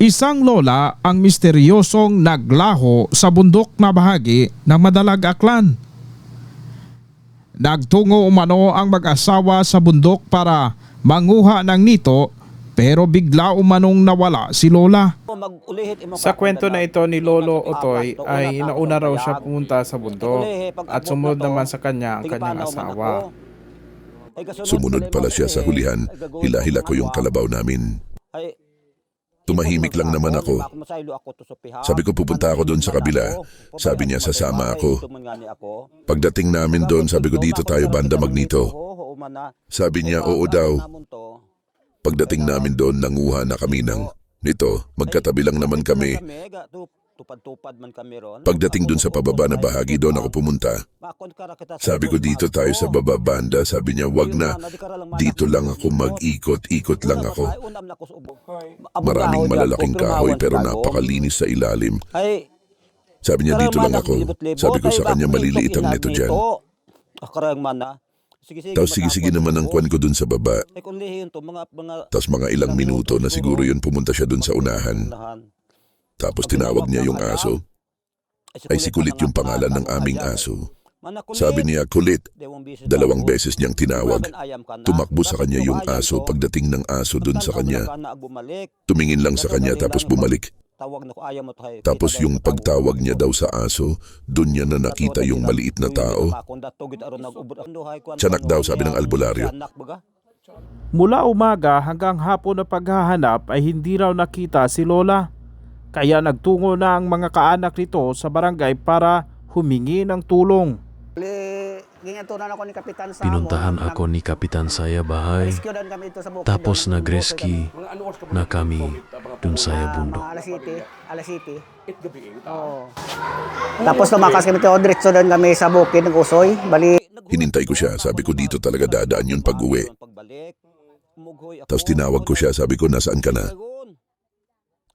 Isang lola ang misteryosong naglaho sa bundok na bahagi ng Madalag Aklan. Nagtungo umano ang mag-asawa sa bundok para manguha ng nito pero bigla umanong nawala si lola. Sa kwento na ito ni Lolo Otoy ay nauna raw siya pumunta sa bundok at sumunod naman sa kanya ang kanyang asawa. Sumunod pala siya sa hulihan. Hila-hila ko yung kalabaw namin. Tumahimik lang naman ako. Sabi ko pupunta ako doon sa kabila. Sabi niya sasama ako. Pagdating namin doon, sabi ko dito tayo banda magnito. Sabi niya oo daw. Pagdating namin doon, nanguha na kami ng nito. Magkatabi lang naman kami. Tupad-tupad man kami ron. Pagdating doon sa pababa na bahagi, doon ako pumunta. Sabi ko dito tayo sa baba banda. Sabi niya wag na. Dito lang ako mag-ikot-ikot lang ako. Maraming malalaking kahoy pero napakalinis sa ilalim. Sabi niya dito lang ako. Sabi ko sa kanya maliliit ang neto dyan. Sige. Tapos sige-sige naman ang kwan ko dun sa baba. Tapos mga ilang minuto na siguro yun pumunta siya dun sa unahan. Tapos tinawag niya yung aso. Ay si Kulit yung pangalan ng aming aso. Sabi niya Kulit. Dalawang beses niyang tinawag. Tumakbo sa kanya yung aso. Pagdating ng aso dun sa kanya, tumingin lang sa kanya tapos bumalik. Tapos yung yun, pagtawag niya daw sa aso, dun niya na nakita yung maliit na tao. Tiyanak daw, sabi ng albularyo. Mula umaga hanggang hapon na paghahanap ay hindi raw nakita si Lola. Kaya nagtungo na ang mga kaanak nito sa barangay para humingi ng tulong. Pinuntahan ako ni Kapitan saya bahay. Tapos nag-rescue na kami dun sa bundok. Alas City, Alas City. Oo. Tapos lumakas kami to diretso doon kami sa bukid ng Usoy. Bali, Hinintay ko siya. Sabi ko dito talaga dadaan yun pag uwi. Tapos tinawag ko siya. Sabi ko nasaan ka na?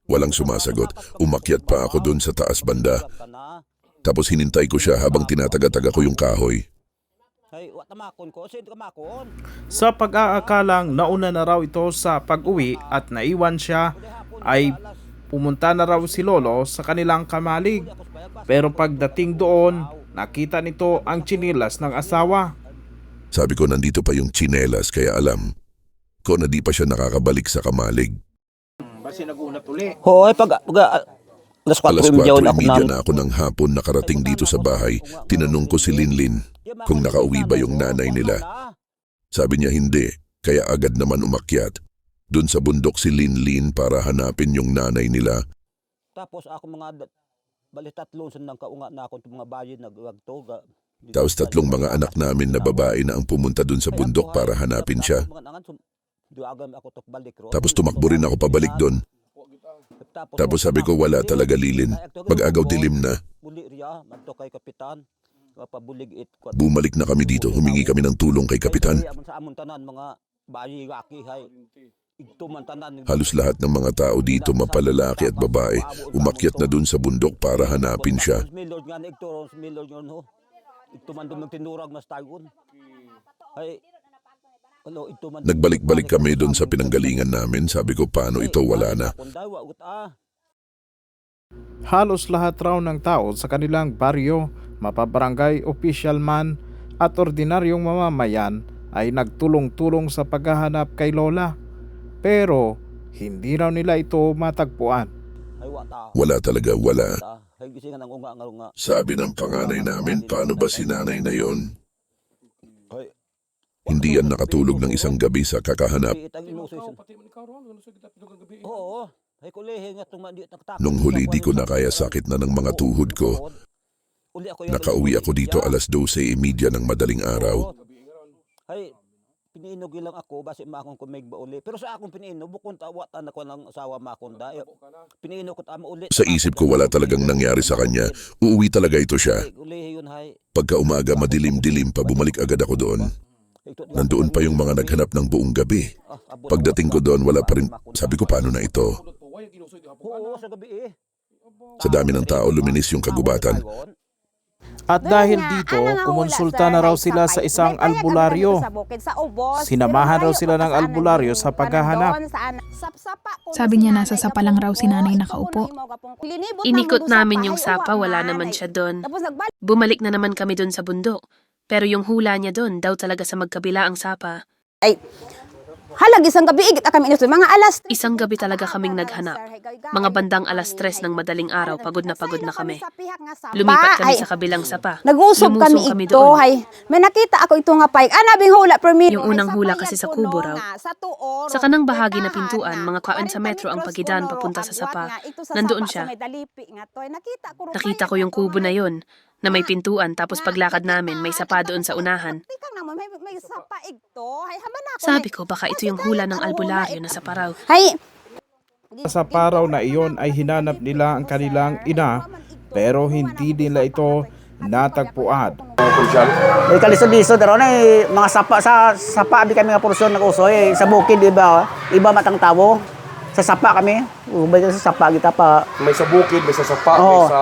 Walang sumasagot. Umakyat pa ako dun sa taas banda. Tapos hinintay ko siya habang tinataga-taga ko yung kahoy. Sa pag-aakalang nauna na raw ito sa pag-uwi at naiwan siya ay pumunta na raw si Lolo sa kanilang kamalig. Pero pagdating doon, nakita nito ang chinilas ng asawa. Sabi ko nandito pa yung chinelas kaya alam ko na di pa siya nakakabalik sa kamalig. Hoy, pag, pag, ah, alas 4 Alas yung 4.30 ako na. na ako ng hapon nakarating dito sa bahay. Tinanong ko si Linlin kung nakauwi ba yung nanay nila. Sabi niya hindi, kaya agad naman umakyat. Doon sa bundok si Linlin para hanapin yung nanay nila. Tapos ako mga, dat- bali tatlong sundang kaunga na ako itong mga bayan nagwagto. Ga, Tapos tatlong mga anak namin na babae na ang pumunta doon sa bundok para hanapin siya. Tapos tumakbo rin ako pabalik doon. Tapos sabi ko wala talaga lilin. Mag-agaw dilim na. Bumalik na kami dito. Humingi kami ng tulong kay Kapitan. Halos lahat ng mga tao dito, mapalalaki at babae, umakyat na doon sa bundok para hanapin siya. Milord Nagbalik-balik kami doon sa pinanggalingan namin. Sabi ko, paano ito wala na? Halos lahat raw ng tao sa kanilang baryo, mapabarangay official man at ordinaryong mamamayan ay nagtulong-tulong sa paghahanap kay Lola. Pero hindi raw nila ito matagpuan. Wala talaga, wala. Sabi ng panganay namin, paano ba si nanay na yon? Hindi yan nakatulog ng isang gabi sa kakahanap. Nung huli di ko na kaya sakit na ng mga tuhod ko. Ako Nakauwi ako dito alas 12.30 ng madaling araw. Hay, piniinog lang ako basi makon ko meg ba uli. Pero sa akong piniinog bukon ta wa ta na ko ng asawa makon da. Piniinog ko ta mo uli. Sa isip ko wala talagang nangyari sa kanya. Uuwi talaga ito siya. Pagka umaga madilim-dilim pa bumalik agad ako doon. Nandoon pa yung mga naghanap ng buong gabi. Pagdating ko doon wala pa rin. Sabi ko paano na ito? Oo, sa gabi eh. Sa dami ng tao luminis yung kagubatan. At dahil dito, kumonsulta na raw sila sa isang albularyo. Sinamahan raw sila ng albularyo sa paghahanap. Sabi niya nasa sapa lang raw si nanay nakaupo. Inikot namin yung sapa, wala naman siya doon. Bumalik na naman kami doon sa bundok. Pero yung hula niya doon, daw talaga sa magkabila ang sapa. Halag isang gabi igit kami inusun mga alas Isang gabi talaga kaming naghanap. Mga bandang alas tres ng madaling araw, pagod na pagod na kami. Lumipat kami sa kabilang sapa. Nag-usog kami Lumusong ito, doon. hay. May nakita ako ito nga. Ana bing hula per minute. Yung unang hula kasi sa kubo raw. Sa kanang bahagi na pintuan, mga kaon sa metro ang pagidan papunta sa sapa. Nandoon siya. Nakita ko yung kubo na yon na may pintuan tapos paglakad namin may sapa doon sa unahan. Sabi ko baka ito yung hula ng albularyo na sa paraw. Hay, Sa paraw na iyon ay hinanap nila ang kanilang ina pero hindi nila ito natagpuan. May kalisod-lisod ron eh, mga sapa sa sapa abi kami nga porsyon nag-usoy sa bukid di ba? Iba matang tawo. Sa sapa kami. Ubay ka sa sapa kita pa. May sa bukid, may sa sapa, may Oo. sa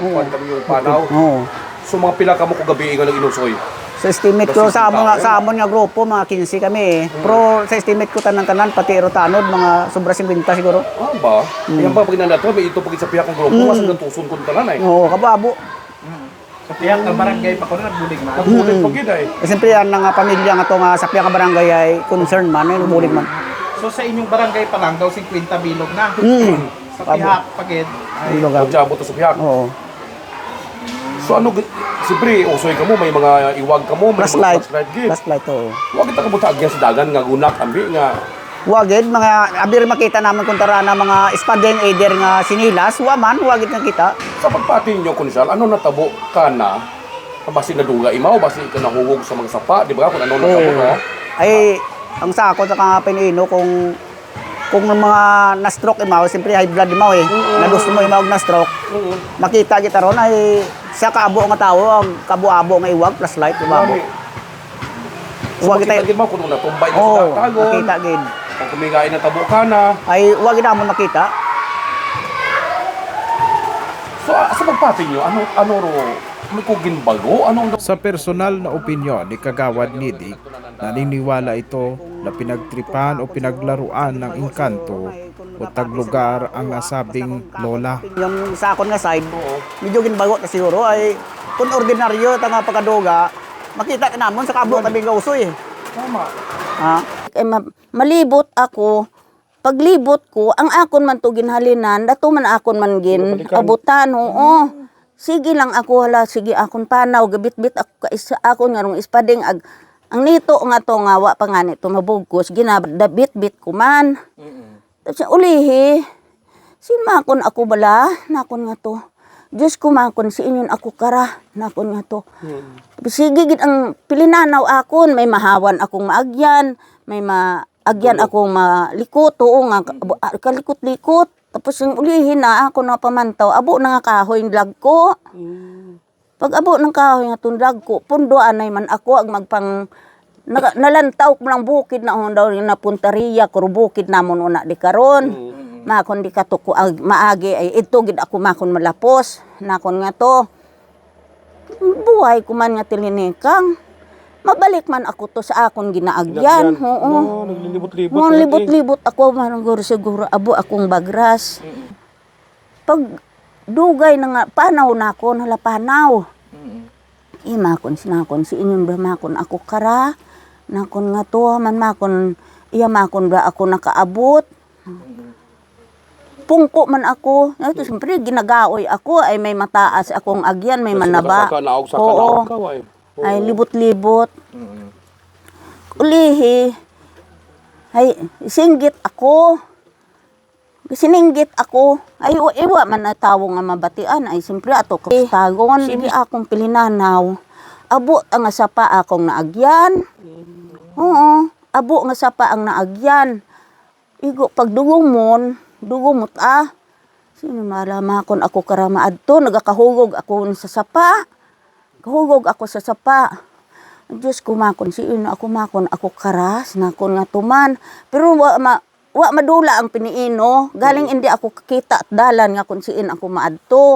kuwan kami yung panaw. Oo. So mga pila ka mo kung gabi nga inusoy. Sa estimate ko sa amon nga sa amon nga grupo mga 15 kami eh. Pero sa estimate ko tanan-tanan pati erotanod mga sobra 50 siguro. Ah ba? Yan ba pag nandato, may ito pag sa pihak ng grupo, mm. wasang tuson ko tanan eh. Oo, kababo. Sa tiyak ng barangay pa ko na nagbulig man. Nagbulit pag yun eh. Eh, Siyempre yan nga pamilya nga to nga sa piyang barangay ay concern man, ay bulig man. So sa inyong barangay pa lang daw 50 bilog na. Mm. Sa pihak pagid ay Lugar. Pagjabot sa pihak. Oo. So ano, siyempre, usoy ka mo, may mga iwag ka mo, may mga Flashlight. flashlight gid. Flashlight oo. Huwag kita kabuta agyan sa dagan nga gunak, ambi nga. Wagid mga abir makita naman kung tara na mga spadeng either nga sinilas, wa man wagid nga kita. Sa pagpatin nyo, Kunsal, ano natabo ka na, basi naduga imaw, basi ka nahugog sa mga sapa, di ba? Kung ano natabo, no? Ay ang sako sa mga pinino kung kung mga na-stroke imaw, siyempre high blood imaw eh. Na gusto mo imaw na stroke. Makita kita ron ay sa kaabo nga tao, ang kabo-abo nga iwag plus light imaw. So, Huwag makita kita. gid mo kung natumbay na Oh, sa tagon, makita gid. kung kumigain na tabo ka na. Ay wag na mo makita. So, ah, sa pagpatin nyo, ano, ano ro, may kugin bago? Ano, Sa personal na opinyon ni Kagawad Nidik, naniniwala ito na pinagtripan o pinaglaruan ng engkanto o taglugar ang nasabing lola. Yung sa akon nga side, medyo ginbago na siguro ay kung ordinaryo ta nga pagkaduga, makita ka namon sa kabo kami nga usoy. tama. Ha? ma- malibot ako. Paglibot ko, ang akon man to ginhalinan, dato man akon man gin abutan, oo. Sige lang ako, hala, sige akon panaw, gabit-bit ako isa akon nga rong ispading ag ang nito nga to nga wa pa nga nito mabugkos, ginabit-bit ko man. Tapos siya, ulihi, sinmakon ako bala, nakon nga to. Diyos ko makon si inyon ako kara, nakon nga to. Sige gid ang pilinanaw akon, may mahawan akong maagyan, may maagyan akong malikot, oo nga kalikot-likot. Tapos yung ulihin na ako na pamantaw, abo na nga kahoy yung lag ko. Pag abo ng kahoy nga tong lag ko, pundo anay man ako ang magpang Naka, nalantaw ko ng bukid na hon daw yung napuntariya kuro bukid namon una di karon. Makon di katuko ag maagi ay ito gid ako makon malapos. Nakon nga to buhay ko man nga tilinikang. Mabalik man ako to sa akong ginaagyan. Oo. Oh, naglilibot-libot. Mga libot-libot ako, maranggur siguro abo akong bagras. Pag dugay na nga, panaw na ako, hala panaw. Imakon sinakon, si inyon ba makon ako kara? Nakon nga to, man makon, iya makon ba ako nakaabot? Pungko man ako. Ito, siyempre, ginagaoy ako. Ay, may mataas akong agyan, may manaba. Oo. ay. Ay, libot-libot. Ulihi. Ay, singgit ako. Sininggit ako. Ay, wa- iwa man na tawo nga mabatian. Ay, simpre ato ko tagon. Hindi akong pilinanaw. Abo ang sapa akong naagyan. Oo. Abo nga sapa ang naagyan. Igo, pag dugumon, dugumot ah. Sino malamakon ako karama adto, nagakahugog ako sa sapa. Kahugog ako sa sapa. Diyos ko makon si ino ako makon ako karas nakon nga tuman. Pero ma, wa madula ang piniino. Galing hindi ako kakita at dalan nga kung siin ako maadto.